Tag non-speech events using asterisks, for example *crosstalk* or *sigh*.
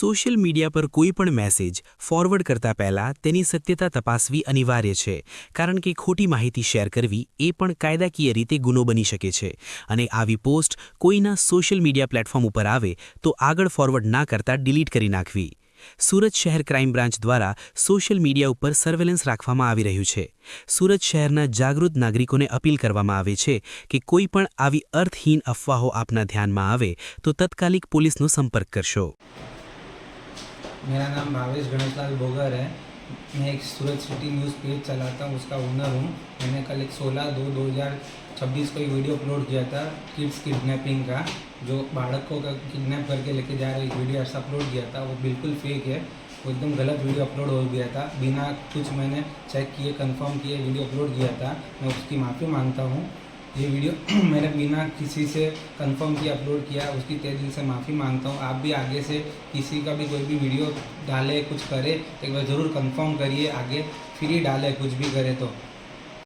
Social media પર કોઈ પણ મેસેજ ફોરવર્ડ કરતા પહેલા તેની સત્યતા તપાસવી અનિવાર્ય છે. કારણ કે ખોટી માહિતી શેર કરવી એ પણ કાયદાકીય રીતે ગુનો બની શકે છે. અને આવી પોસ્ટ કોઈના સોશિયલ મીડિયા પ્લેટફોર્મ ઉપર આવે તો આગળ ફોરવર્ડ ના કરતા ડિલીટ કરી નાખવી. સુરત શહેર ક્રાઇમ બ્રાન્ચ દ્વારા સોશિયલ મીડિયા ઉપર સર્વેલન્સ રાખવામાં આવી રહ્યું છે. સુરત શહેરના જાગૃત નાગરિકોને અપીલ કરવામાં આવે છે કે કોઈ પણ આવી અર્થહીન અફવાઓ આપના ધ્યાનમાં આવે તો તત્કાલિક પોલીસનો સંપર્ક કરશો. मेरा नाम भावेश गणेशलाल भोगर है। मैं एक सूरत सिटी न्यूज़ पेज चलाता हूँ, उसका ओनर हूँ। मैंने कल एक सोलह दो दो हज़ार छब्बीस को एक वीडियो अपलोड किया था किड्स किडनैपिंग का, जो बालक को किडनैप करके लेके जा रहे एक वीडियो ऐसा अपलोड किया था, वो बिल्कुल फेक है। वो एकदम गलत वीडियो अपलोड हो गया था। बिना कुछ मैंने चेक किए कंफर्म किए वीडियो अपलोड किया था। मैं उसकी माफ़ी माँगता हूँ। ये वीडियो *clears throat* मैंने बिना किसी से कंफर्म किया अपलोड किया, उसकी तय दिल से माफ़ी माँगता हूँ। आप भी आगे से किसी का भी कोई भी वीडियो डाले, कुछ करे, एक बार ज़रूर कंफर्म करिए, आगे फ्री डाले, कुछ भी करे तो।